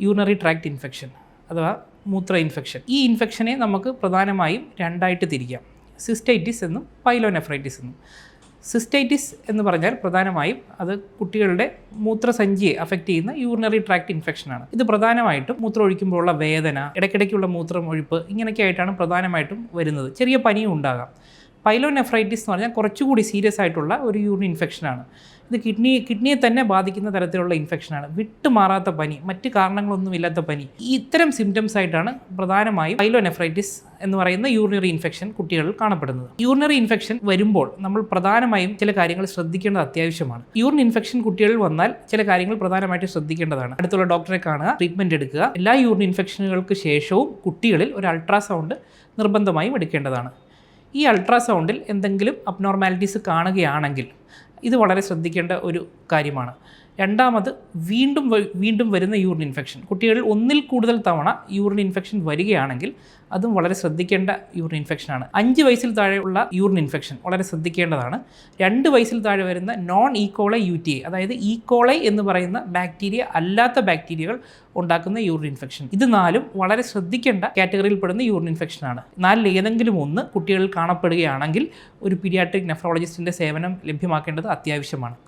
Urinary tract infection അഥവാ മൂത്ര infection ഈ ഇൻഫെക്ഷനെ നമുക്ക് പ്രധാനമായും രണ്ടായിട്ട് തിരിക്കാം. സിസ്റ്റൈറ്റിസ് എന്നും പൈലോനെഫ്രൈറ്റിസ് എന്നും. സിസ്റ്റൈറ്റിസ് എന്ന് പറഞ്ഞാൽ പ്രധാനമായും അത് കുട്ടികളുടെ മൂത്രസഞ്ചിയെ അഫക്റ്റ് ചെയ്യുന്ന യൂറിനറി ട്രാക്ട് ഇൻഫെക്ഷനാണ് ഇത് പ്രധാനമായിട്ടും മൂത്രം ഒഴിക്കുമ്പോഴുള്ള വേദന ഇടയ്ക്കിടയ്ക്കുള്ള മൂത്രം ഒഴിപ്പ് ഇങ്ങനെയൊക്കെ ആയിട്ടാണ് പ്രധാനമായിട്ടും വരുന്നത്. ചെറിയ പനിയും ഉണ്ടാകാം. പൈലോനെഫ്രൈറ്റിസ് എന്ന് പറഞ്ഞാൽ കുറച്ചുകൂടി സീരിയസ് ആയിട്ടുള്ള ഒരു യൂറിൻ ഇൻഫെക്ഷനാണ് ഇത് കിഡ്നി കിഡ്നിയെ തന്നെ ബാധിക്കുന്ന തരത്തിലുള്ള ഇൻഫെക്ഷനാണ് വിട്ടുമാറാത്ത പനി മറ്റ് കാരണങ്ങളൊന്നുമില്ലാത്ത പനി. ഇത്തരം സിംറ്റംസ് ആയിട്ടാണ് പ്രധാനമായും പൈലോനെഫ്രൈറ്റിസ് എന്ന് പറയുന്ന യൂറിനറി ഇൻഫെക്ഷൻ കുട്ടികളിൽ കാണപ്പെടുന്നത്. യൂറിനറി ഇൻഫെക്ഷൻ വരുമ്പോൾ നമ്മൾ പ്രധാനമായും ചില കാര്യങ്ങൾ ശ്രദ്ധിക്കേണ്ടത് അത്യാവശ്യമാണ്. യൂറിൻ ഇൻഫെക്ഷൻ കുട്ടികളിൽ വന്നാൽ ചില കാര്യങ്ങൾ പ്രധാനമായിട്ട് ശ്രദ്ധിക്കേണ്ടതാണ്. അടുത്തുള്ള ഡോക്ടറെ കാണുക ട്രീറ്റ്മെന്റ് എടുക്കുക. എല്ലാ യൂറിൻ ഇൻഫെക്ഷനുകൾക്ക് ശേഷവും കുട്ടികളിൽ ഒരു അൾട്രാസൗണ്ട് നിർബന്ധമായും എടുക്കേണ്ടതാണ്. ഈ അൾട്രാസൗണ്ടിൽ എന്തെങ്കിലും അബ്നോർമാലിറ്റീസ് കാണുകയാണെങ്കിൽ ഇത് വളരെ ശ്രദ്ധിക്കേണ്ട ഒരു കാര്യമാണ്. രണ്ടാമത് വീണ്ടും വീണ്ടും വരുന്ന യൂറിൻ ഇൻഫെക്ഷൻ കുട്ടികളിൽ ഒന്നിൽ കൂടുതൽ തവണ യൂറിൻ ഇൻഫെക്ഷൻ വരികയാണെങ്കിൽ അതും വളരെ ശ്രദ്ധിക്കേണ്ട യൂറിൻ ഇൻഫെക്ഷനാണ് അഞ്ച് വയസ്സിൽ താഴെയുള്ള യൂറിൻ ഇൻഫെക്ഷൻ വളരെ ശ്രദ്ധിക്കേണ്ടതാണ്. രണ്ട് വയസ്സിൽ താഴെ വരുന്ന non E coli U T അതായത് ഈക്കോളൈ എന്ന് പറയുന്ന ബാക്ടീരിയ അല്ലാത്ത ബാക്ടീരിയകൾ ഉണ്ടാക്കുന്ന യൂറിൻ ഇൻഫെക്ഷൻ ഇത് നാലും വളരെ ശ്രദ്ധിക്കേണ്ട കാറ്റഗറിയിൽപ്പെടുന്ന യൂറിൻ ഇൻഫെക്ഷനാണ് നാലിൽ ഏതെങ്കിലും ഒന്ന് കുട്ടികളിൽ കാണപ്പെടുകയാണെങ്കിൽ ഒരു പീഡിയാട്രിക് നെഫ്രോളജിസ്റ്റിന്റെ സേവനം ലഭ്യമാക്കേണ്ടത് അത്യാവശ്യമാണ്.